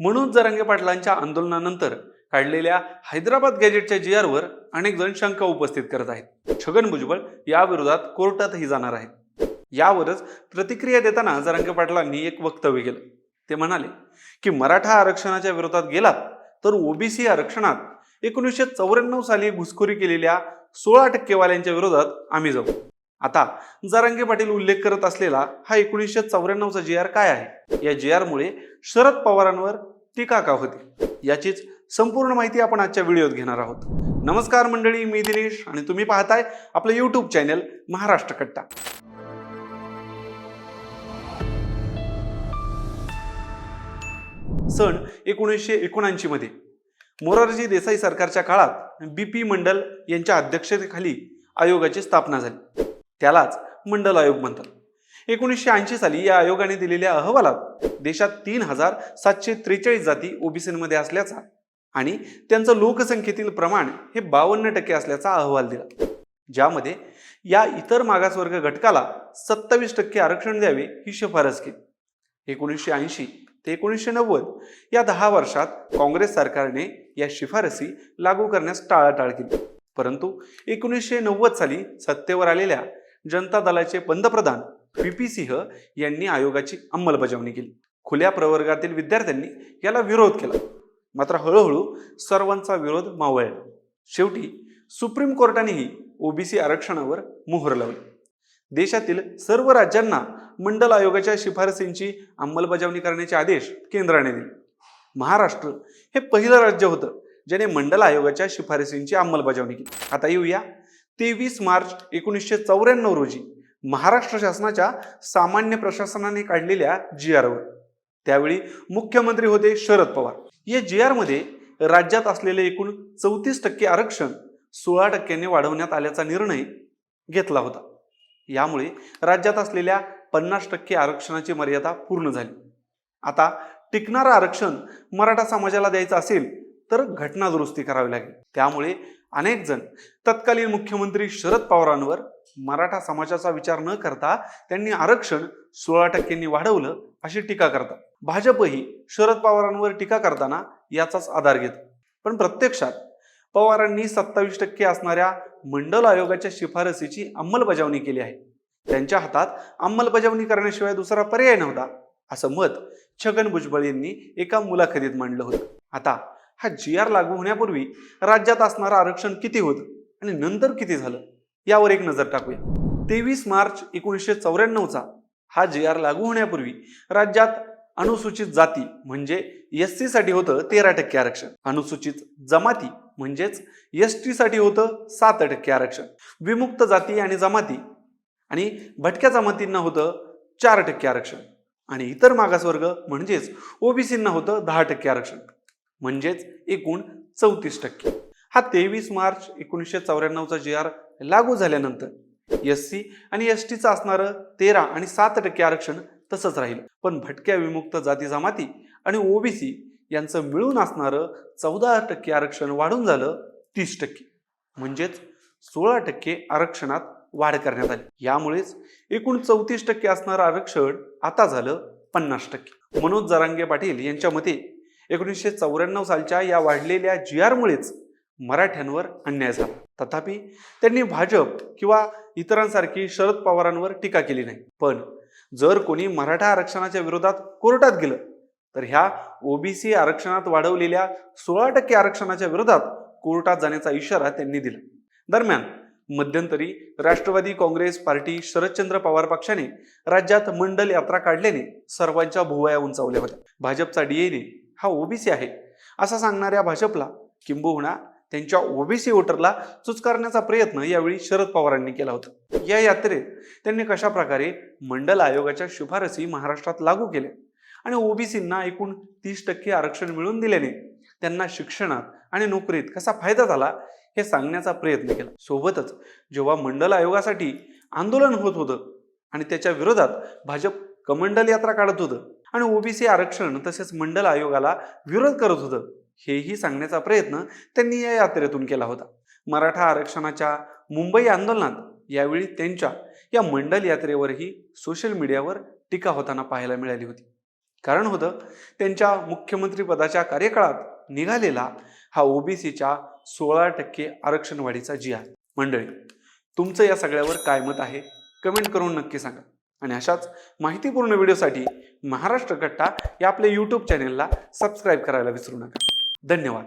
म्हणून जरांगे पाटलांच्या आंदोलनानंतर काढलेल्या हैदराबाद गॅजेटच्या जी आरवर अनेक जण शंका उपस्थित करत आहेत. छगन भुजबळ याविरोधात कोर्टातही जाणार आहेत. यावरच प्रतिक्रिया देताना जरांगे पाटलांनी एक वक्तव्य केलं. ते म्हणाले की मराठा आरक्षणाच्या विरोधात गेलात तर ओबीसी आरक्षणात एकोणीसशे चौऱ्याण्णव साली घुसखोरी केलेल्या सोळा टक्केवाल्यांच्या विरोधात आम्ही जाऊ. आता जारंगे पाटील उल्लेख करत असलेला हा एकोणीसशे चौऱ्याण्णवचा जी आर काय आहे? या जी आरमुळे शरद पवारांवर टीका का होती? याचीच संपूर्ण माहिती आपण आजच्या व्हिडिओत घेणार आहोत. नमस्कार मंडळी मी दिनेश आणि तुम्ही पाहताय आपलं यूट्यूब चॅनल महाराष्ट्र कट्टा. सन एकोणीसशे एकोणऐंशी मध्ये. मोरारजी देसाई सरकारच्या काळात बी पी मंडल यांच्या अध्यक्षतेखाली आयोगाची स्थापना झाली. त्यालाच मंडल आयोग म्हणतात. एकोणीसशे ऐंशी साली या आयोगाने दिलेल्या अहवालात देशात तीन हजार सातशे त्रेचाळीस जाती ओबीसीमध्ये असल्याचा आणि त्यांचं लोकसंख्येतील प्रमाण हे बावन्न टक्के असल्याचा अहवाल दिला. ज्यामध्ये या इतर मागासवर्ग घटकाला सत्तावीस टक्के आरक्षण द्यावे ही शिफारस केली. एकोणीसशे ऐंशी ते एकोणीसशे नव्वद या दहा वर्षात काँग्रेस सरकारने या शिफारसी लागू करण्यास टाळाटाळ केली. परंतु एकोणीसशे नव्वद साली सत्तेवर आलेल्या जनता दलाचे पंतप्रधान व्ही पी सिंह यांनी आयोगाची अंमलबजावणी केली. खुल्या प्रवर्गातील विद्यार्थ्यांनी याला विरोध केला. मात्र हळूहळू सर्वांचा विरोध मावळला. शेवटी सुप्रीम कोर्टानेही ओबीसी आरक्षणावर मोहर लावली. देशातील सर्व राज्यांना मंडल आयोगाच्या शिफारसींची अंमलबजावणी करण्याचे आदेश केंद्राने दिले. महाराष्ट्र हे पहिलं राज्य होतं ज्याने मंडल आयोगाच्या शिफारसींची अंमलबजावणी केली. आता येऊया तेवीस मार्च एकोणीसशे चौऱ्याण्णव रोजी महाराष्ट्र शासनाच्या सामान्य प्रशासनाने काढलेल्या जी आरवर त्यावेळी मुख्यमंत्री होते शरद पवार. या जी आरमध्ये राज्यात असलेले एकूण चौतीस टक्के आरक्षण सोळा टक्क्यांनी वाढवण्यात आल्याचा निर्णय घेतला होता. यामुळे राज्यात असलेल्या पन्नास टक्के आरक्षणाची मर्यादा पूर्ण झाली. आता टिकणारं आरक्षण मराठा समाजाला द्यायचं असेल तर घटना दुरुस्ती करावी लागेल. त्यामुळे अनेक जण तत्कालीन मुख्यमंत्री शरद पवारांवर मराठा समाजाचा विचार न करता त्यांनी आरक्षण सोळा टक्क्यांनी वाढवलं अशी टीका करतात. भाजपही शरद पवारांवर टीका करताना याचाच आधार घेत. पण प्रत्यक्षात पवारांनी सत्तावीस टक्के असणाऱ्या मंडल आयोगाच्या शिफारसीची अंमलबजावणी केली आहे. त्यांच्या हातात अंमलबजावणी करण्याशिवाय दुसरा पर्याय नव्हता असं मत छगन भुजबळ यांनी एका मुलाखतीत मांडलं होतं. आता हा जी आर लागू होण्यापूर्वी राज्यात असणारं आरक्षण किती होतं आणि नंतर किती झालं यावर एक नजर टाकूया. तेवीस मार्च एकोणीसशे चौऱ्याण्णवचा हा जी आर लागू होण्यापूर्वी राज्यात अनुसूचित जाती म्हणजे एस सीसाठी होतं तेरा टक्के आरक्षण. अनुसूचित जमाती म्हणजेच एस टीसाठी होतं सात टक्के आरक्षण. विमुक्त जाती आणि जमाती आणि भटक्या जमातींना होतं चार टक्के आरक्षण. आणि इतर मागासवर्ग म्हणजेच ओबीसींना होतं दहा टक्के आरक्षण. म्हणजेच एकूण चौतीस टक्के. हा तेवीस मार्च एकोणीसशे चौऱ्याण्णवचा जी आर लागू झाल्यानंतर एस सी आणि एस टीचं असणारं तेरा आणि सात टक्के आरक्षण तसंच राहील. पण भटक्या विमुक्त जाती जमाती आणि ओबीसी यांचं मिळून असणारं चौदा टक्के आरक्षण वाढून झालं तीस टक्के. म्हणजेच सोळा टक्के आरक्षणात वाढ करण्यात आली. यामुळेच एकूण चौतीस टक्के असणारं आरक्षण आता झालं पन्नास टक्के. मनोज जरांगे पाटील यांच्या मते एकोणीसशे चौऱ्याण्णव सालच्या या वाढलेल्या जी आरमुळेच मराठ्यांवर अन्याय झाला. तथापि त्यांनी भाजप किंवा इतरांसारखी शरद पवारांवर टीका केली नाही. पण जर कोणी मराठा आरक्षणाच्या विरोधात कोर्टात गेलं तर ह्या ओबीसी आरक्षणात वाढवलेल्या सोळा टक्के आरक्षणाच्या विरोधात कोर्टात जाण्याचा इशारा त्यांनी दिला. दरम्यान मध्यंतरी राष्ट्रवादी काँग्रेस पार्टी शरदचंद्र पवार पक्षाने राज्यात मंडल यात्रा काढल्याने सर्वांच्या भुवया उंचावल्या होत्या. भाजपचा डीएने हा ओबीसी आहे. असं सांगणाऱ्या भाजपला किंबहुना त्यांच्या ओबीसी वोटरला चुचकारण्याचा प्रयत्न यावेळी शरद पवारांनी केला होता. या यात्रेत त्यांनी कशा प्रकारे मंडल आयोगाच्या शिफारसी महाराष्ट्रात लागू केल्या आणि ओबीसींना एकूण तीस टक्के आरक्षण मिळवून दिल्याने त्यांना शिक्षणात आणि नोकरीत कसा फायदा झाला हे सांगण्याचा प्रयत्न केला. सोबतच जेव्हा मंडल आयोगासाठी आंदोलन होत होतं आणि त्याच्या विरोधात भाजप कमंडल यात्रा काढत होतं आणि ओबीसी आरक्षण तसेच मंडल आयोगाला विरोध करत होतं. हेही सांगण्याचा प्रयत्न त्यांनी या यात्रेतून केला होता. मराठा आरक्षणाच्या मुंबई आंदोलनात यावेळी त्यांच्या या मंडल यात्रेवरही सोशल मीडियावर टीका होताना पाहायला मिळाली होती. कारण होतं त्यांच्या मुख्यमंत्रीपदाच्या कार्यकाळात निघालेला हा ओबीसीच्या सोळा टक्के आरक्षण वाढीचा जी आहे मंडळी तुमचं या सगळ्यावर काय मत आहे? कमेंट करून नक्की सांगा. आणि अशाच माहितीपूर्ण व्हिडिओसाठी महाराष्ट्र कट्टा या आपल्या यूट्यूब चॅनेलला सबस्क्राईब करायला विसरू नका. धन्यवाद.